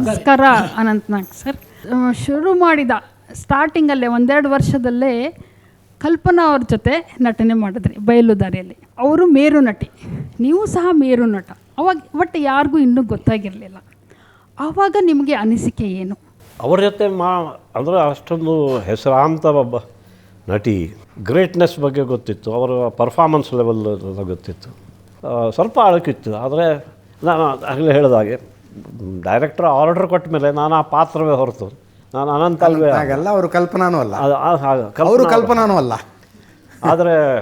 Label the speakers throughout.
Speaker 1: ನಮಸ್ಕಾರ ಅನಂತನಾಗ್ ಸರ್. ಶುರು ಮಾಡಿದ ಸ್ಟಾರ್ಟಿಂಗಲ್ಲೇ ಒಂದೆರಡು ವರ್ಷದಲ್ಲೇ ಕಲ್ಪನಾ ಅವ್ರ ಜೊತೆ ನಟನೆ ಮಾಡಿದ್ರಿ ಬಯಲುದಾರಿಯಲ್ಲಿ ಅವರು ಮೇರು ನಟಿ. ನೀವು ಸಹ ಮೇರು ನಟ. ಅವಾಗ ಬಟ್ ಯಾರಿಗೂ ಇನ್ನೂ ಗೊತ್ತಾಗಿರಲಿಲ್ಲ. ಆವಾಗ ನಿಮಗೆ ಅನಿಸಿಕೆ ಏನು?
Speaker 2: ಅವ್ರ ಜೊತೆ ಮಾ, ಅಂದರೆ ಅಷ್ಟೊಂದು ಹೆಸರಾಂತ ಒಬ್ಬ ನಟಿ. ಗ್ರೇಟ್ನೆಸ್ ಬಗ್ಗೆ ಗೊತ್ತಿತ್ತು. ಅವರ ಪರ್ಫಾರ್ಮೆನ್ಸ್ ಲೆವೆಲ್ ಗೊತ್ತಿತ್ತು. ಸ್ವಲ್ಪ ಅಳಕಿತ್ತು. ಆದರೆ, ನಾನು ಆಗಲೇ ಹೇಳಿದ ಹಾಗೆ ಡೈರೆಕ್ಟರ್ ಆರ್ಡರ್ ಕೊಟ್ಟ ಮೇಲೆ ನಾನು ಆ ಪಾತ್ರವೇ ಹೊರತು. ನಾನು ಅನಂತ
Speaker 3: ಹಾಗಲ್ಲ ಅವರು ಕಲ್ಪನಾನೂ ಅಲ್ಲ. ಅವರು
Speaker 2: ಕಲ್ಪನಾ-
Speaker 3: ಕಲ್ಪನಾನೂ ಅಲ್ಲ.
Speaker 2: ಆದರೆ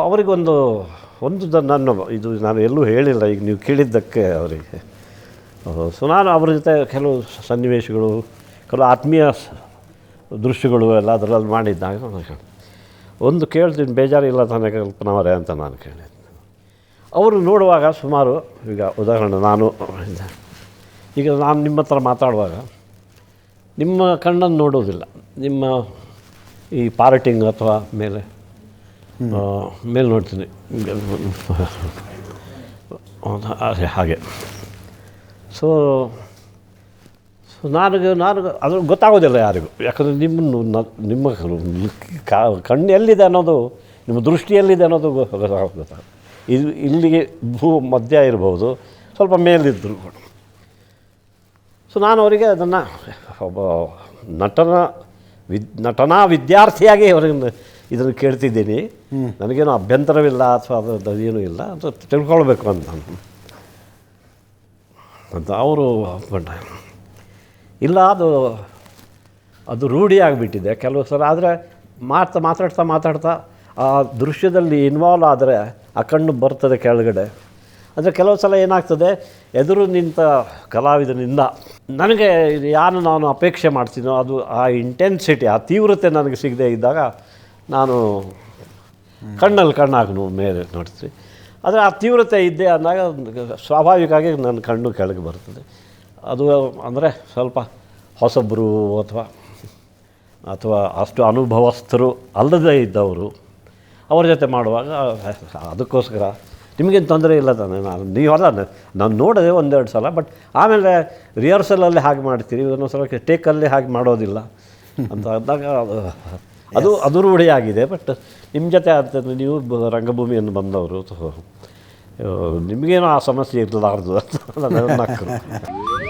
Speaker 2: ಅವರಿಗೊಂದು ಒಂದು ನನ್ನ ಇದು ನಾನು ಎಲ್ಲೂ ಹೇಳಿಲ್ಲ ಈಗ ನೀವು ಕೇಳಿದ್ದಕ್ಕೆ ಅವರಿಗೆ. ಸೊ ನಾನು ಅವ್ರ ಜೊತೆ ಕೆಲವು ಸನ್ನಿವೇಶಗಳು ಕೆಲವು ಆತ್ಮೀಯ ದೃಶ್ಯಗಳು ಎಲ್ಲ ಅದರಲ್ಲಿ ಮಾಡಿದ್ದಾಗ ನಾನು ಒಂದು ಕೇಳ್ತೀನಿ ಬೇಜಾರಿಲ್ಲ ತಾನೇ ಕಲ್ಪನವರೇ ಅಂತ ನಾನು ಕೇಳಿದ್ದೆ ಅವರು ನೋಡುವಾಗ ಸುಮಾರು ಈಗ ಉದಾಹರಣೆ ನಾನು ಈಗ ನಾನು ನಿಮ್ಮ ಹತ್ರ ಮಾತಾಡುವಾಗ ನಿಮ್ಮ ಕಣ್ಣನ್ನು ನೋಡೋದಿಲ್ಲ ನಿಮ್ಮ ಈ ಪಾರ್ಟಿಂಗ್ ಅಥವಾ ಮೇಲೆ ಮೇಲೆ ನೋಡ್ತೀನಿ? ಹಾಗೆ ಸೊ ಸೊ ನನಗೆ ನಾನು ಅದು ಗೊತ್ತಾಗೋದಿಲ್ಲ ಯಾರಿಗೂ. ಯಾಕಂದರೆ ನಿಮ್ಮನ್ನು ನಿಮ್ಮ ಕಣ್ಣು ಎಲ್ಲಿದೆ ಅನ್ನೋದು ನಿಮ್ಮ ದೃಷ್ಟಿಯಲ್ಲಿದೆ ಅನ್ನೋದು ಅನ್ನೋದು ಗೊ- ಇದು ಇಲ್ಲಿಗೆ ಭೂ ಮಧ್ಯ ಇರಬಹುದು ಸ್ವಲ್ಪ ಮೇಲಿದ್ದರು ಕೂಡ. ಸೊ ನಾನು ಅವರಿಗೆ ಅದನ್ನು ಒಬ್ಬ ನಟನ ವಿದ್ ನಟನಾ ವಿದ್ಯಾರ್ಥಿಯಾಗಿ ಅವರಿಗೆ ಇದನ್ನು ಕೇಳ್ತಿದ್ದೀನಿ. ನನಗೇನು ಅಭ್ಯಂತರವಿಲ್ಲ ಅಥವಾ ಅದು ಅದೇನೂ ಇಲ್ಲ. ಅಂತ ತಿಳ್ಕೊಳ್ಬೇಕು ಅಂತ. ಅಂತ ಅವರು ಒಪ್ಕೊಂಡ. ಇಲ್ಲ ಅದು ಅದು ರೂಢಿಯಾಗಿಬಿಟ್ಟಿದೆ ಕೆಲವು ಸಲ ಆದರೆ ಮಾಡ್ತಾ ಮಾತಾಡ್ತಾ ಮಾತಾಡ್ತಾ ಆ ದೃಶ್ಯದಲ್ಲಿ ಇನ್ವಾಲ್ವ್ ಆದರೆ ಆ ಕಣ್ಣು ಬರ್ತದೆ ಕೆಳಗಡೆ. ಅಂದರೆ ಕೆಲವು ಸಲ ಏನಾಗ್ತದೆ, ಎದುರು ನಿಂತ ಕಲಾವಿದನಿಂದ ನನಗೆ ಯಾರು ನಾನು ಅಪೇಕ್ಷೆ ಮಾಡ್ತೀನೋ, ಅದು ಆ ಇಂಟೆನ್ಸಿಟಿ ಆ ತೀವ್ರತೆ ನನಗೆ ಸಿಗದೇ ಇದ್ದಾಗ ನಾನು ಕಣ್ಣಲ್ಲಿ ಕಣ್ಣಾಗಿ ಮೇಲೆ ನೋಡ್ತೀವಿ. ಆದರೆ ಆ ತೀವ್ರತೆ ಇದ್ದೆ ಅಂದಾಗ ಸ್ವಾಭಾವಿಕವಾಗಿ ನನ್ನ ಕಣ್ಣು ಕೆಳಗೆ ಬರ್ತದೆ. ಅದು ಅಂದರೆ ಸ್ವಲ್ಪ ಹೊಸಬ್ರು ಅಥವಾ ಅಥವಾ ಅಷ್ಟು ಅನುಭವಸ್ಥರು ಅಲ್ಲದೇ ಇದ್ದವರು ಅವ್ರ ಜೊತೆ ಮಾಡುವಾಗ ಅದಕ್ಕೋಸ್ಕರ ನಿಮಗೇನು ತೊಂದರೆ ಇಲ್ಲ ತಾನೆ? ನಾನು ನೀವು ಅಲ್ಲ ನಾನು ನೋಡಿದೆ ಒಂದೆರಡು ಸಲ ಬಟ್ ಆಮೇಲೆ ರಿಹರ್ಸಲಲ್ಲಿ ಹಾಗೆ ಮಾಡ್ತೀರಿ ಒಂದೊಂದು ಸಲ ಟೇಕಲ್ಲಿ ಹಾಗೆ ಮಾಡೋದಿಲ್ಲ. ಅಂತ ಅಂದಾಗ ಅದು ಅದು ಅದು ಆಗಿದೆ ಬಟ್ ನಿಮ್ಮ ಜೊತೆ ಆಗ್ತದೆ ನೀವು ಬ- ರಂಗಭೂಮಿಯನ್ನು ಬಂದವರು ನಿಮಗೇನು ಆ, ನಿಮಗೇನೋ ಆ ಸಮಸ್ಯೆ ಇರಲಾರ್ದು ಅಂತ ನನ್ನ ನಕ್ಕರು